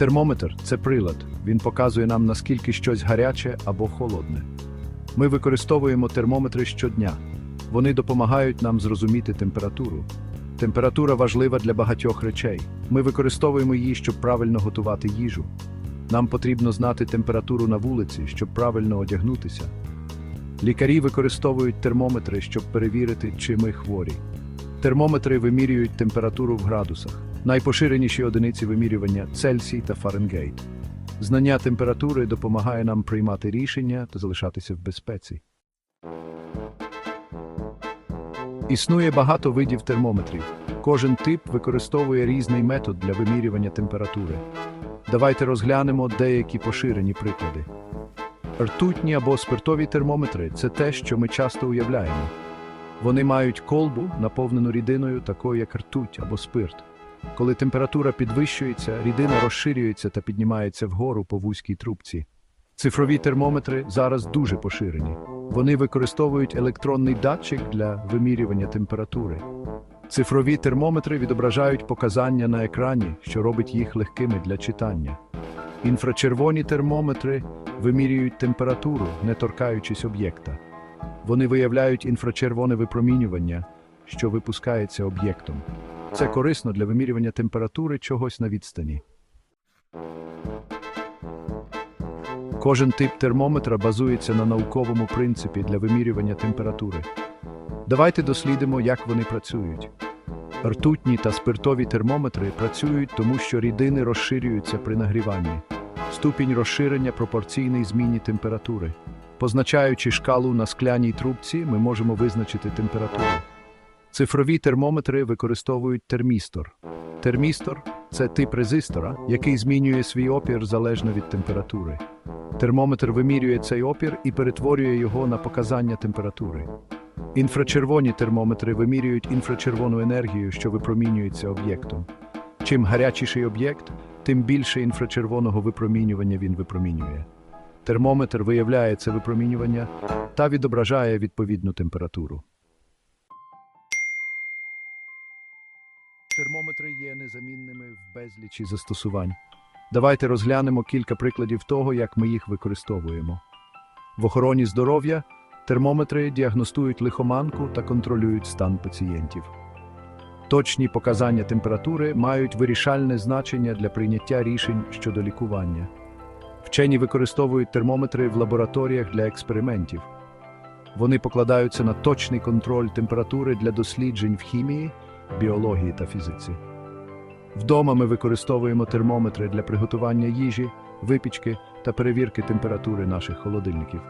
Термометр це прилад. Він показує нам, наскільки щось гаряче або холодне. Ми використовуємо термометри щодня. Вони допомагають нам зрозуміти температуру. Температура важлива для багатьох речей. Ми використовуємо її, щоб правильно готувати їжу. Нам потрібно знати температуру на вулиці, щоб правильно одягнутися. Лікарі використовують термометри, щоб перевірити, чи ми хворі. Термометри вимірюють температуру в градусах. Найпоширеніші одиниці вимірювання Цельсій та Фаренгейт. Знання температури допомагає нам приймати рішення та залишатися в безпеці. Існує багато видів термометрів. Кожен тип використовує різний метод для вимірювання температури. Давайте розглянемо деякі поширені приклади. Ртутні або спиртові термометри це те, що ми часто уявляємо. Вони мають колбу, наповнену рідиною, такою як ртуть або спирт. Коли температура підвищується, рідина розширюється та піднімається вгору по вузькій трубці. Цифрові термометри зараз дуже поширені. Вони використовують електронний датчик для вимірювання температури. Цифрові термометри відображають показання на екрані, що робить їх легкими для читання. Інфрачервоні термометри вимірюють температуру, не торкаючись об'єкта. Вони виявляють інфрачервоне випромінювання, що випускається об'єктом. Це корисно для вимірювання температури чогось на відстані. Кожен тип термометра базується на науковому принципі для вимірювання температури. Давайте дослідимо, як вони працюють. Ртутні та спиртові термометри працюють, тому що рідини розширюються при нагріванні. Ступінь розширення пропорційний зміні температури. Позначаючи шкалу на скляній трубці, ми можемо визначити температуру. Цифрові термометри використовують термістор. Термістор це тип резистора, який змінює свій опір залежно від температури. Термометр вимірює цей опір і перетворює його на показання температури. Інфрачервоні термометри вимірюють інфрачервону енергію, що випромінюється об'єктом. Чим гарячіший об'єкт, тим більше інфрачервоного випромінювання він випромінює. Термометр виявляє це випромінювання та відображає відповідну температуру. Термометри є незамінними в безлічі застосувань. Давайте розглянемо кілька прикладів того, як ми їх використовуємо. В охороні здоров'я термометри діагностують лихоманку та контролюють стан пацієнтів. Точні показання температури мають вирішальне значення для прийняття рішень щодо лікування. Вчені використовують термометри в лабораторіях для експериментів. Вони покладаються на точний контроль температури для досліджень в хімії, біології та фізиці. Вдома ми використовуємо термометри для приготування їжі, випічки та перевірки температури наших холодильників.